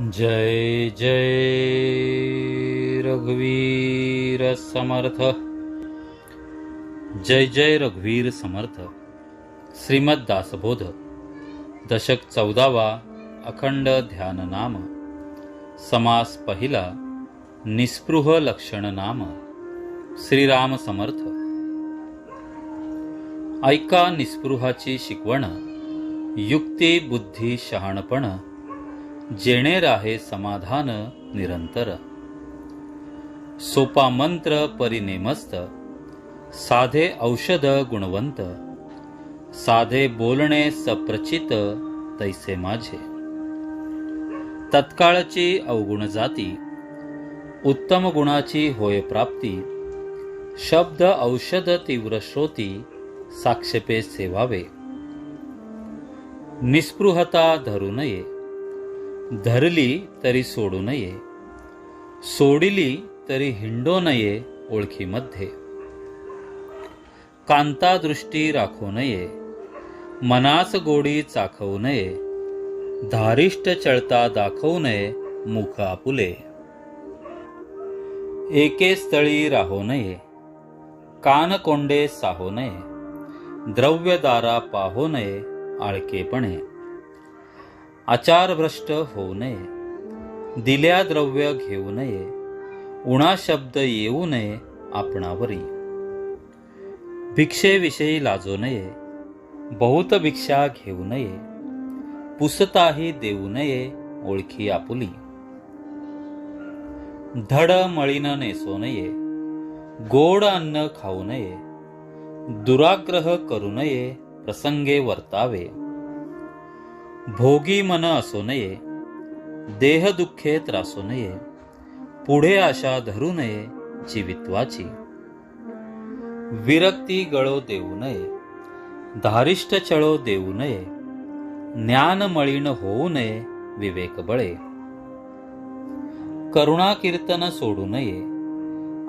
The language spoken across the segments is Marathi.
जय जय रघुवीर समर्थ। जय जय रघुवीर समर्थ। श्रीमद दासबोध। दशक चौदावा अखंड ध्यान नाम। समास पहिला निस्पृह लक्षण नाम। श्रीराम समर्थ। ऐका निस्पृहाची शिकवण। युक्ती बुद्धी शहाणपण। जेणे राहे समाधान निरंतर. सोपा मंत्र परिनेमस्त साधे औषध गुणवंत साधे बोलणे सप्रचित तैसे माझे. तत्काळची अवगुण जाती उत्तम गुणाची होय प्राप्ती शब्द औषध तीव्र श्रोती साक्षेपे सेवावे. निस्पृहता धरू नये. धरली तरी सोडू नये. सोडिली तरी हिंडो नये ओळखीमध्ये. कांता दृष्टी राखू नये. मनास गोडी चाखवू नये. धारिष्ट चळता दाखवू नये मुख आपुले एके स्थळी राहू नये. कान कोंडे साहो नये. द्रव्यदारा पाहो नये आळकेपणे. आचारभ्रष्ट होऊ नये. दिल्या द्रव्य घेऊ नये. उणा शब्द येऊ नये आपणावरी. भिक्षेविषयी लाजू नये. बहुत भिक्षा घेऊ नये. पुसताही देऊ नये ओळखी आपुली. धड मळीन नेसो नये. गोड अन्न खाऊ नये. दुराग्रह करू नये प्रसंगे वर्तावे. भोगी मन असू नये देह दुःखे त्रासू नये पुढे आशा धरू नये जीवित्वाची. विरक्ती गळो देऊ नये धारिष्ट चळो देऊ नये ज्ञान मळीण होऊ नये विवेक बळे. करुणा कीर्तन सोडू नये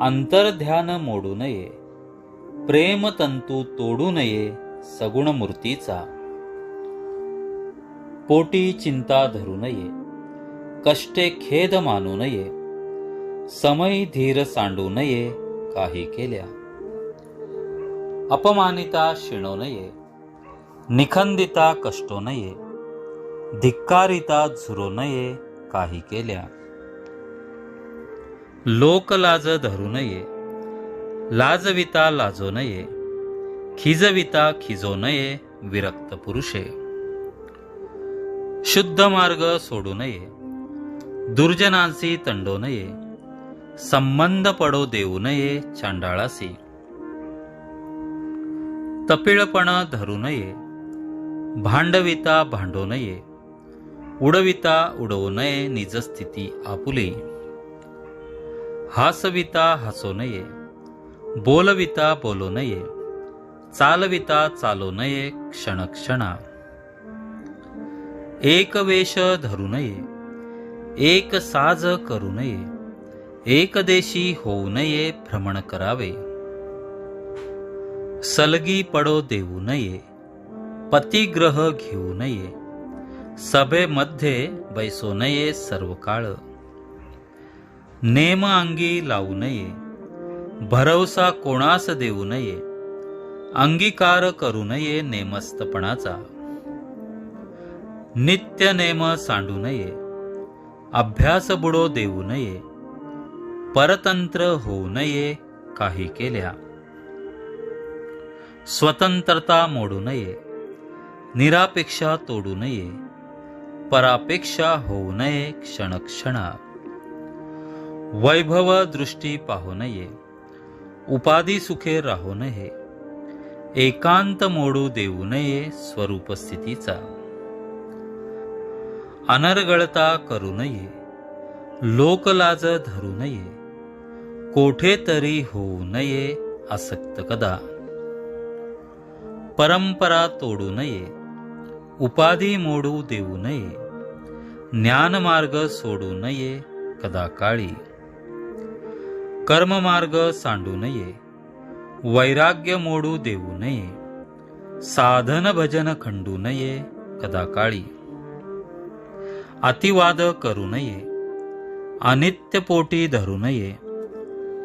अंतर्ध्यान मोडू नये प्रेम तंतू तोडू नये सगुण मूर्तीचा. पोटी चिंता धरू नये. कष्टे खेद मानू नये. समय धीर सांडू नये काही केल्या. अपमानिता शिणू नये. निखंदिता कष्टो नये. धिक्कारिता झुरो नये काही केल्या. लोकलाज धरू नये. लाजविता लाजो नये. खिजविता खिजो नये विरक्त पुरुषे. शुद्ध मार्ग सोडू नये. दुर्जनांशी तंडो नये. संबंध पडो देऊ नये चांडाळासी. तपिळपण धरू नये. भांडविता भांडो नये. उडविता उडवू नये निजस्थिती आपुली. हासविता हसो नये. बोलविता बोलू नये. चालविता चालो नये क्षणक्षणा. एक वेश धरू नये एक साज करू नये एकदेशी होऊ नये भ्रमण करावे. सलगी पडो देऊ नये पतिग्रह घेऊ नये सभेमध्ये बैसो नये सर्व काळ नेम अंगी लावू नये भरवसा कोणास देऊ नये अंगीकार करू नये नेमस्तपणाचा. नित्य नेम सांडू नये अभ्यास बुडो देऊ नये परतंत्र होऊ नये काही केल्या. स्वतंत्रता मोडू नये निरापेक्षा तोडू नये परापेक्षा होऊ नये क्षणक्षणा. वैभव दृष्टी पाहू नये उपाधी सुखे राहू नये एकांत मोडू देऊ नये स्वरूप स्थितीचा. अनर्गळता करू नये. लोकलाज धरू नये. कोठे तरी होऊ नये आसक्त कदा. परंपरा तोडू नये. उपाधी मोडू देऊ नये. ज्ञानमार्ग सोडू नये कदा काळी. कर्ममार्ग सांडू नये. वैराग्य मोडू देऊ नये. साधन भजन खंडू नये कदा काळी. अतिवाद करू नये. अनित्य पोटी धरू नये.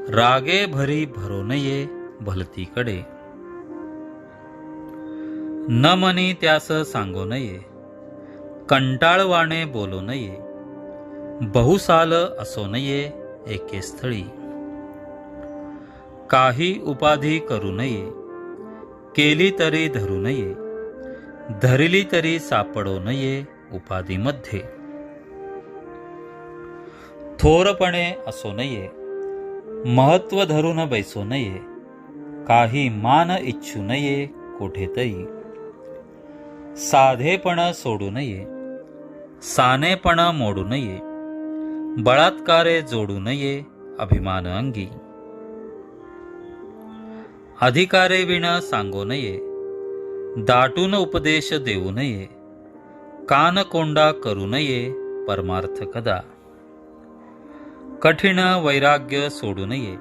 रागे भरी भरू नये भलतीकडे. न मनी त्यास सांगू नये. कंटाळवाणे बोलू नये. बहुसाल असो नये एके स्थळी. काही उपाधी करू नये. केली तरी धरू नये. धरली तरी सापडो नये उपाधीमध्ये. थोरपणे असो नये महत्त्व धरून बैसो नये काही मान इच्छू नये कुठेतरी. साधेपण सोडू नये सानेपण मोडू नये बळात्कारे जोडू नये अभिमान अंगी. अधिकारे विण सांगू नये दाटून उपदेश देऊ नये कान कोंडा करू नये परमार्थ कदा. कठीण वैराग्य सोडू नये.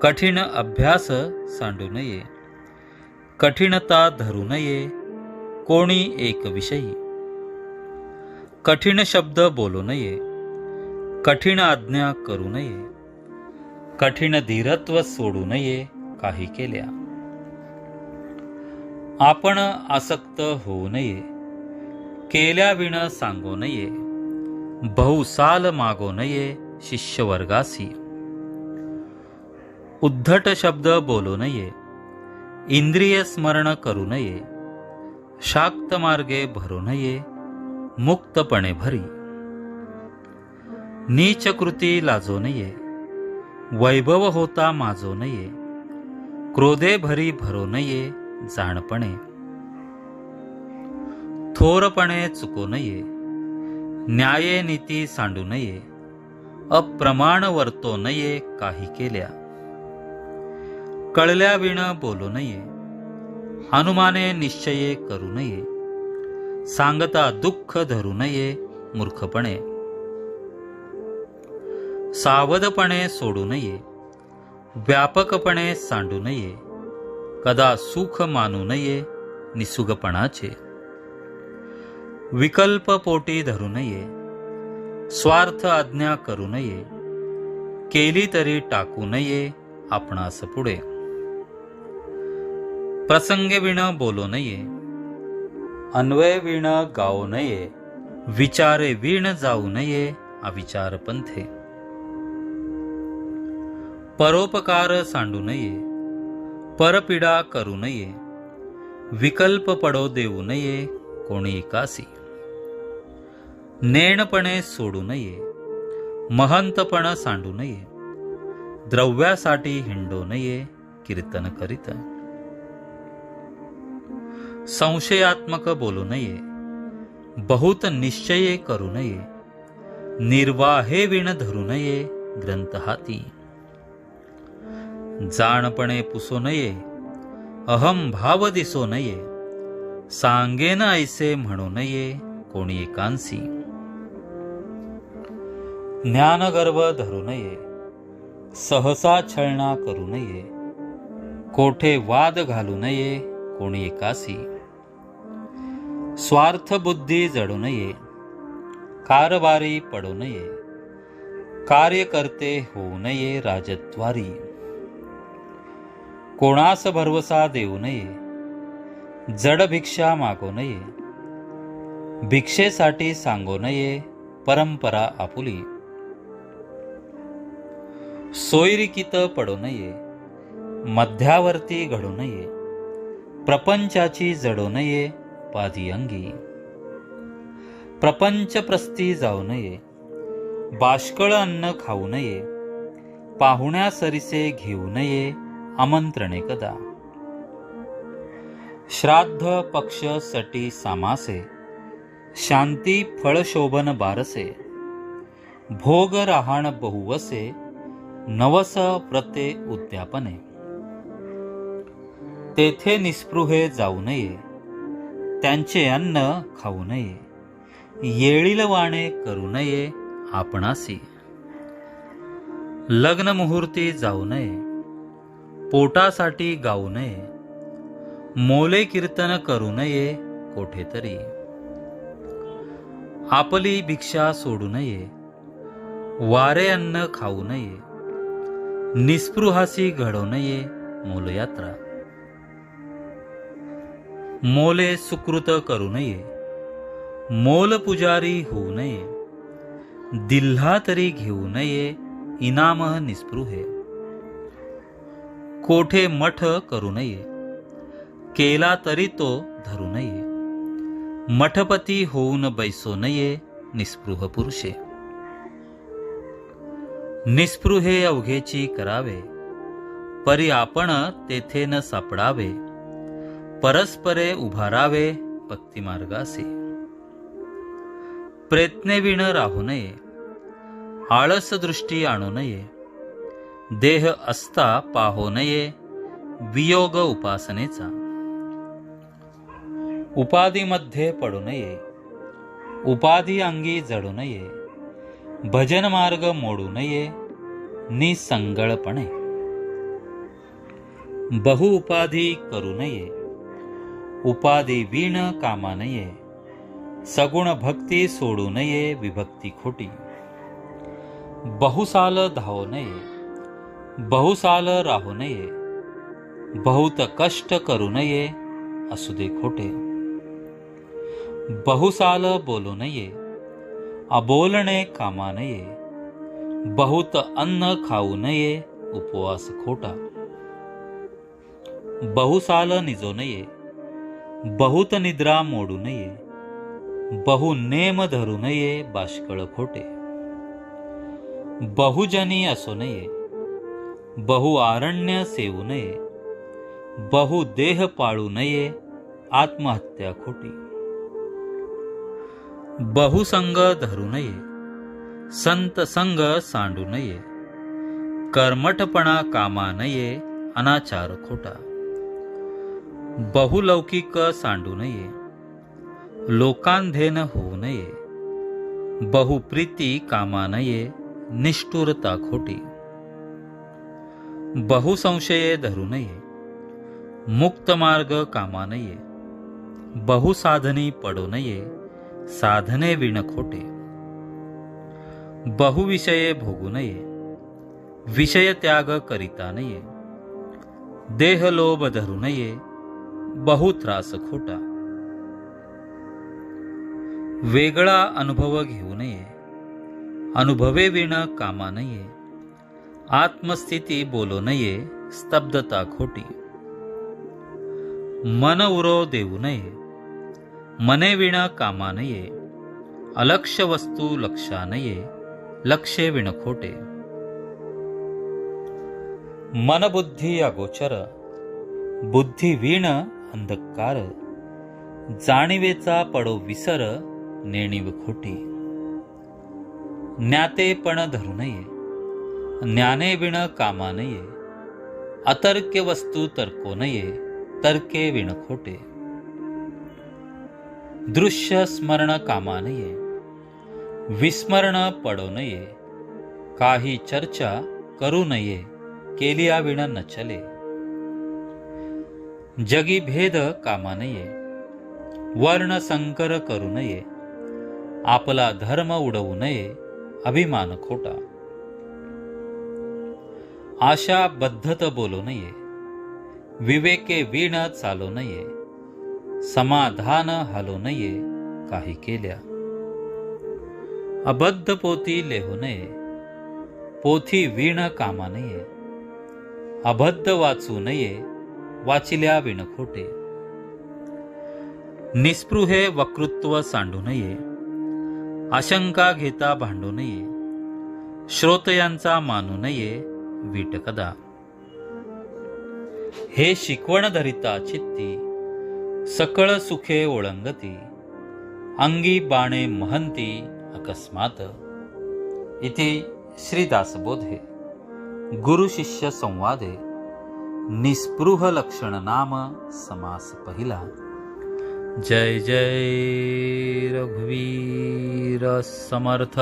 कठीण अभ्यास सांडू नये. कठीणता धरू नये. कोणी एक विषयी. कठीण शब्द बोलू नये. कठीण आज्ञा करू नये. कठीण धीरत्व सोडू नये काही केल्या. आपण आसक्त होऊ नये. केल्याविण सांगू नये. बहुसाल मागू नये. शिष्यवर्गासी। उद्धट शब्द बोलू नये इंद्रिय स्मरण करू नये शाक्त मार्गे भरू नये मुक्तपणे भरी। नीच कृती लाजो नये वैभव होता माजो नये क्रोधे भरी भरो नये जाणपणे। थोरपणे चुको नये न्याये नीती सांडू नये अप्रमाण वर्तो नये काही केल्या. कळल्या विण बोलू नये. हनुमाने निश्चये करू नये. सांगता दुःख धरू नये मूर्खपणे. सावधपणे सोडू नये. व्यापकपणे सांडू नये. कदा सुख मानू नये निसुगपणाचे. विकल्प पोटी धरू नये. स्वार्थ आज्ञा करू नये. केली तरी टाकू नये आपणास पुढे. प्रसंगे विण बोलू नये. अन्वय विण गाऊ नये. विचारे विण जाऊ नये अविचार पंथे. परोपकार सांडू नये. परपीडा करू नये. विकल्प पडो देऊ नये कोणी कासी. नेणपणे सोडू नये महंतपण सांडू नये द्रव्यासाठी हिंडू नये कीर्तन करीत. संशयात्मक बोलू नये बहुत निश्चये करू नये निर्वाहे विण धरू नये ग्रंथ हाती जाणपणे पुसो नये अहम भाव दिसो नये सांगेन ऐसे म्हणू नये कोणी एकांसी. ज्ञानगर्भ धरू नये. सहसा छळणा करू नये. कोठे वाद घालू नये कोणी एकासी स्वार्थ बुद्धी जडू नये. कारभारी पडू नये. कार्यकर्ते होऊ नये राजद्वारी. कोणास भरवसा देऊ नये. जड भिक्षा मागू नये. भिक्षेसाठी सांगू नये परंपरा आपुली. सोयरिकीत पडू नये मध्यावर्ती घडू नये प्रपंचाची जडू नये पादी अंगी. प्रपंच प्रस्ती जाऊ नये बाष्कळ अन्न खाऊ नये पाहुण्या सरिसे घेऊ नये आमंत्रणे कदा श्राद्ध पक्ष सटी सामासे शांती फळशोभन बारसे भोग राहण बहुवसे नवस प्रत्ये उद्यापने. तेथे निस्पृहे जाऊ नये त्यांचे अन्न खाऊ नये येळील वाणे करू नये आपणासी. लग्न मुहूर्ती जाऊ नये पोटासाठी गाऊ नये मोले कीर्तन करू नये कोठेतरी. आपली भिक्षा सोडू नये वारे अन्न खाऊ नये निस्पृहासी घडवू नये मोलयात्रा। मोले सुकृत करू नये मोल पुजारी होऊ नये दिल्हा तरी घेऊ नये इनाम निस्पृहे। कोठे मठ करू नये केला तरी तो धरू नये मठपती होऊन बैसो नये निस्पृह पुरुषे। निस्पृहे अवघेची करावे. परी आपण तेथे न सापडावे. परस्परे उभारावे भक्तिमार्गासे. प्रयत्नेविण राहू नये. आळस दृष्टी आणू नये. देह असता पाहो नये. वियोग उपासनेचा. उपाधीमध्ये पडू नये. उपाधी अंगी जडू नये. भजन मार्ग मोडू नये निसंगळपणे. बहु उपाधी करू नये उपाधी वीण कामा नये सगुण भक्ती सोडू नये विभक्ती खोटी. बहुसाल धावू नये बहुसाल राहू नये बहुत कष्ट करू नये असू दे खोटे. बहुसाल बोलू नये अबोलणे कामा नये बहुत अन्न खाऊ नये उपवास खोटा बहुसाल निजो नये बहुत निद्रा मोडू नये बहु नेम धरू नये बाष्कळ खोटे बहुजनी असो नये बहु आरण्य सेवू नये बहु देह पाळू नये आत्महत्या खोटी बहुसंग धरू नये, संत संग सांडू नये, कर्मठपणा कामा नये, अनाचार खोटा। बहुलौकिक सांडू नये, लोकांधेन होऊ नये, बहुप्रीती कामा नये, निष्ठुरता खोटी। बहुसंशये धरू नये, मुक्त मार्ग कामा नये, बहुसाधनी पडू नये साधने विण खोटे. बहुविषये भोगू नये. विषय त्याग करिता नये. देह लोभ धरू नये. बहु त्रास खोटा. वेगळा अनुभव घेऊ नये. अनुभवे विण कामा नये. आत्मस्थिती बोलू नये. स्तब्धता खोटी. मन उरो देऊ नये. मने विण कामा नये अलक्ष वस्तू लक्षा नये लक्षे विण खोटे मनबुद्धी अगोचर बुद्धी वीण अंधकार जाणीवेचा पडो विसर नेणीव खोटी ज्ञातेपण धरू नये ज्ञाने विण कामा नये अतर्क्य वस्तू तर्को नये तर्के विण खोटे दृश्य स्मरण कामा नये विस्मरण पडो नये काही चर्चा करू नये केलिया विण न चले जगी भेद कामा नये वर्ण संकर करू नये आपला धर्म उडवू नये अभिमान खोटा आशा बद्धत बोलू नये विवेके वीण चालू नये समाधान हलू नये काही केल्या. अबद्ध पोथी लेहू नये. पोथी वीण कामा नये. अबद्ध वाचू नये वाचिल्या विण खोटे. निस्पृहे वक्तृत्व सांडू नये. आशंका घेता भांडू नये. श्रोतयांचा मानू नये वीटकदा. हे शिकवण धरिता चित्ती सकळ सुखे ओळंगती अंगी बाणे महंती अकस्मात. इथे श्रीदासबोधे गुरुशिष्य संवादे निस्पृह लक्षण नाम समास पहिला. जय जय रघुवीर समर्थ.